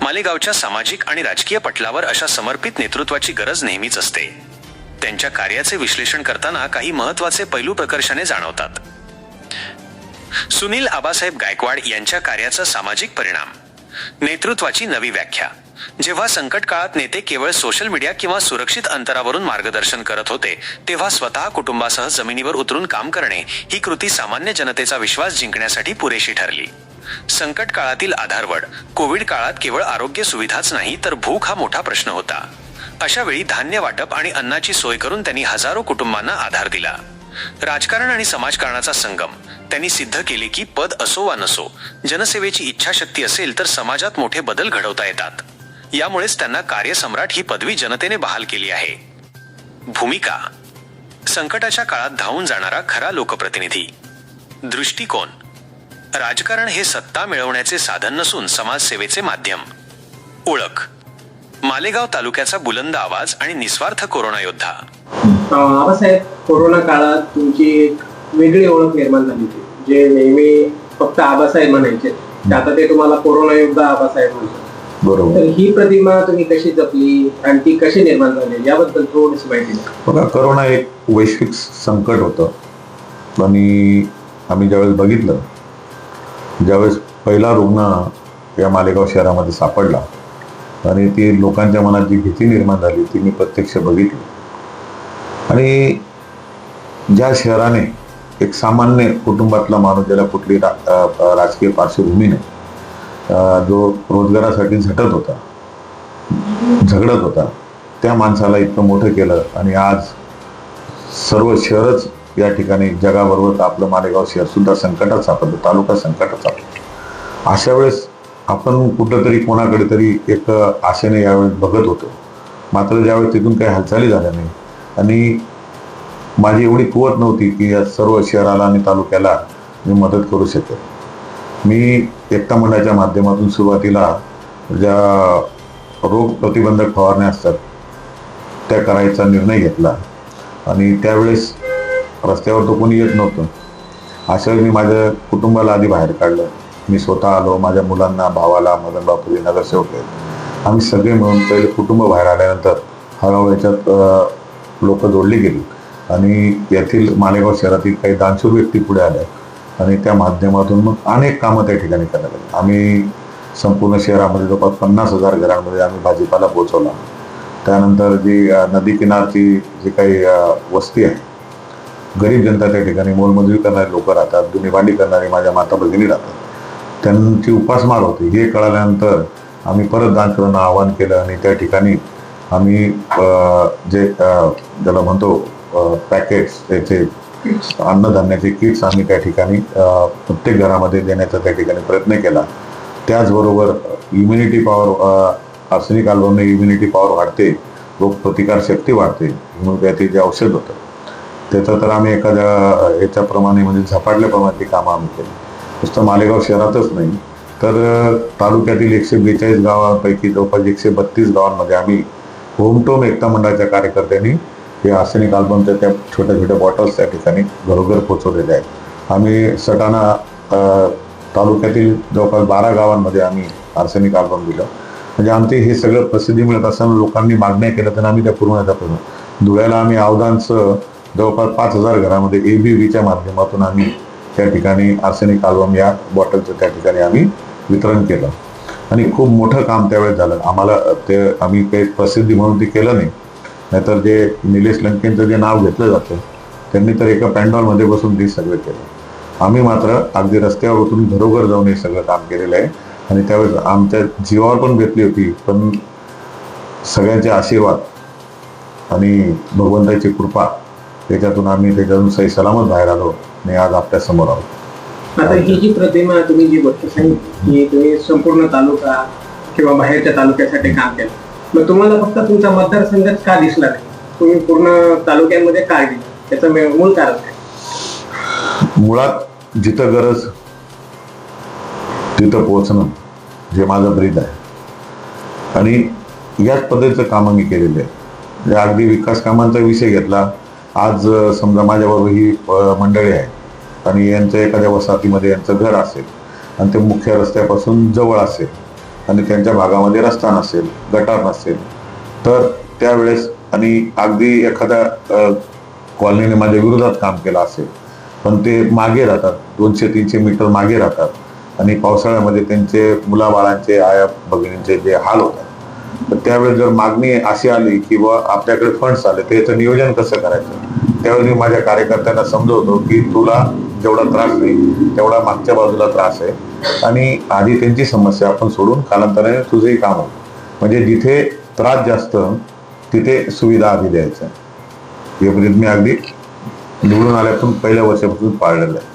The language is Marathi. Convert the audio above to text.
मालेगावच्या सामाजिक आणि राजकीय पटलावर अशा समर्पित नेतृत्वाची गरज नेहमीच असते. त्यांच्या कार्याचे विश्लेषण करताना काही महत्त्वाचे पैलू प्रकर्षाने जाणवतात. सुनील आबासाहेब गायकवाड यांच्या कार्याचा सामाजिक परिणाम. नेतृत्वाची नवी व्याख्या. जेव्हा संकट काळात नेते केवळ सोशल मीडिया किंवा सुरक्षित अंतरावरून मार्गदर्शन करत होते तेव्हा स्वतः कुटुंबासह जमिनीवर उतरून काम करणे ही कृती सामान्य जनतेचा विश्वास जिंकण्यासाठी पुरेशी ठरली. संकट काळातील आधारवड. कोविड काळात केवळ आरोग्य सुविधाच नाही तर भूक हा मोठा प्रश्न होता. अशा वेळी धान्य वाटप आणि अन्नाची सोय करून त्यांनी हजारो कुटुंबांना आधार दिला. राजकारण आणि समाजकारणाचा संगम. त्यांनी सिद्ध केले की पद असो वा नसो जनसेवेची इच्छाशक्ती असेल तर समाजात मोठे बदल घडवता येतात. यामुळेच त्यांना कार्यसम्राट ही पदवी जनतेने बहाल केली आहे. भूमिका. संकटाच्या काळात धावून जाणारा खरा लोकप्रतिनिधी. दृष्टिकोन. राजकारण हे सत्ता मिळवण्याचे साधन नसून समाजसेवेचे माध्यम. ओळख. मालेगाव तालुक्याचा बुलंद आवाज आणि निस्वार्थ कोरोना योद्धा. अं, आबासाहेब कोरोना काळात तुमची एक वेगळी ओळख निर्माण झाली होती जे नेहमी फक्त आबासाहेब म्हणायचे. आता ते तुम्हाला कोरोना योद्धा आबासाहेब म्हणतात. बरोबर. तर ही प्रतिमा तुम्ही कशी जपली आणि ती कशी निर्माण झाली याबद्दल थोडीशी माहिती द्या. बघा करोना एक वैश्विक संकट होतं. आणि आम्ही ज्यावेळेस बघितलं ज्यावेळेस पहिला रुग्ण या मालेगाव शहरामध्ये सापडला आणि ती लोकांच्या मनात जी भीती निर्माण झाली ती मी प्रत्यक्ष बघितली. आणि ज्या शहराने एक सामान्य कुटुंबातला माणूस ज्याला कुठली रा, राजकीय पार्श्वभूमी नाही जो रोजगारासाठी झटत होता झगडत होता त्या माणसाला इतकं मोठं केलं आणि आज सर्व शहरच या ठिकाणी जगाबरोबर आपलं मालेगाव शहर सुद्धा संकटात सापडलं तालुका संकटात सापडलं. अशा वेळेस आपण कुठंतरी कोणाकडे तरी एक आशेने यावेळेस बघत होतो. मात्र ज्यावेळेस तिथून काही हालचाली झाल्या नाही. आणि माझी एवढी कुवत नव्हती की या सर्व शहराला आणि तालुक्याला मी मदत करू शकेल मी एकता मंडळाच्या माध्यमातून सुरुवातीला ज्या रोग प्रतिबंधक फवारण्या असतात त्या करायचा निर्णय घेतला. आणि त्यावेळेस रस्त्यावर तो कोणी येत नव्हतं. अशा वेळी मी माझ्या कुटुंबाला आधी बाहेर काढलं. मी स्वतः आलो माझ्या मुलांना भावाला मदन बापूजी नगरसेवक आहेत आम्ही सगळे मिळून पहिले कुटुंब बाहेर आल्यानंतर हळूहळू याच्यात लोक जोडली गेली. आणि येथील मालेगाव शहरातील काही दानशूर व्यक्ती पुढे आल्या. आणि त्या माध्यमातून मग अनेक कामं त्या ठिकाणी करायला लागली आम्ही संपूर्ण शहरामध्ये जवळपास पन्नास हजार घरांमध्ये आम्ही भाजीपाला पोहोचवला. त्यानंतर जी नदी किनारची जी काही वस्ती आहे गरीब जनता त्या ठिकाणी मोलमजुरी करणारे लोक राहतात जुनी भांडी करणारे माझ्या माता भगिनी राहतात. त्यांची उपासमार होती. हे कळाल्यानंतर आम्ही परत दान आवाहन केलं आणि त्या ठिकाणी आम्ही जे ज्याला म्हणतो पॅकेट्स त्याचे अन्नधान्याचे किट्स आम्ही त्या ठिकाणी प्रत्येक घरामध्ये देण्याचा त्या ठिकाणी प्रयत्न केला. त्याचबरोबर इम्युनिटी पॉवर आर्सेनिक आल्बमने इम्युनिटी पॉवर वाढते रोगप्रतिकारशक्ती वाढते. त्याचे जे औषध होतं त्याचं तर आम्ही एखाद्या याच्याप्रमाणे म्हणजे झपाटल्याप्रमाणे ती कामं आम्ही केली. नुसतं मालेगाव शहरातच नाही तर तालुक्यातील एकशे बेचाळीस गावांपैकी जवळपास एकशे बत्तीस गावांमध्ये आम्ही होमटोम एकता मंडळाच्या कार्यकर्त्यांनी हे आसनिक अल्बमच्या त्या छोट्या छोट्या बॉटल्स त्या ठिकाणी घरोघर पोचवलेल्या आहेत. आम्ही सटाणा तालुक्यातील जवळपास बारा गावांमध्ये आम्ही आर्सेनिक अल्बम दिलं. म्हणजे आमचे हे सगळं प्रसिद्धी मिळत असताना लोकांनी मागण्या केल्या तर आम्ही त्या पूर्ण धुळ्याला आम्ही अवदानचं जवळपास पाच हजार घरामध्ये ए बी व्हीच्या माध्यमातून आम्ही त्या ठिकाणी आर्सेनिक आल्बम या बॉटलचं त्या ठिकाणी आम्ही वितरण केलं. आणि खूप मोठं काम त्यावेळेस झालं. आम्हाला ते आम्ही काही प्रसिद्धी म्हणून ते केलं नाही. नाहीतर जे निलेश लंकेंचं जे नाव घेतलं जातं त्यांनी तर एका पॅन्डॉलमध्ये बसून ते सगळं केलं. आम्ही मात्र अगदी रस्त्यावर उतरून घरोघर जाऊन हे सगळं काम केलेलं आहे. आणि त्यावेळेस आमच्या जीवावर पण घेतली होती पण सगळ्यांचे आशीर्वाद आणि भगवंताची कृपा त्याच्यातून आम्ही त्याच्यातून सही सलामत बाहेर आलो आणि आज आपल्यासमोर आहोत. आता ही जी प्रतिमा तुम्ही जी गोष्ट सांगितली की तुम्ही संपूर्ण तालुका किंवा बाहेरच्या तालुक्यासाठी काम केलं. मग तुम्हाला फक्त तुमचा मतदारसंघच का दिसला नाही? तुम्ही पूर्ण तालुक्यामध्ये का गेले? त्याचं मूळ कारण काय? मुळात जिथं गरज तिथं पोहोचणं जे माझं ब्रीद आहे. आणि याच पद्धतीचं कामं मी केलेले आहे अगदी विकास कामांचा विषय घेतला आज समजा माझ्याबरोबर ही मंडळी आहे आणि यांचं एखाद्या वसाहतीमध्ये यांचं घर असेल आणि ते मुख्य रस्त्यापासून जवळ असेल आणि त्यांच्या भागामध्ये रस्ता नसेल गटार नसेल तर त्यावेळेस आणि अगदी एखाद्या कॉलनीने माझ्या विरोधात काम केलं असेल पण ते मागे राहतात दोनशे तीनशे मीटर मागे राहतात आणि पावसाळ्यामध्ये त्यांचे मुलाबाळांचे आया भगिनींचे जे हाल होतात तर त्यावेळेस जर मागणी अशी आली की बुवा आपल्याकडे फंड्स आले तर याचं नियोजन कसं करायचं? त्यावेळी मी माझ्या कार्यकर्त्यांना समजवतो की तुला जेवढा त्रास नाही तेवढा मागच्या बाजूला त्रास आहे. आणि आधी त्यांची समस्या आपण सोडून कालांतराने तुझंही काम होतं म्हणजे जिथे त्रास जास्त तिथे सुविधा आधी द्यायचं हे म्हणजे मी अगदी निवडून आल्यापासून पहिल्या वर्षापासून पाळलेलं आहे.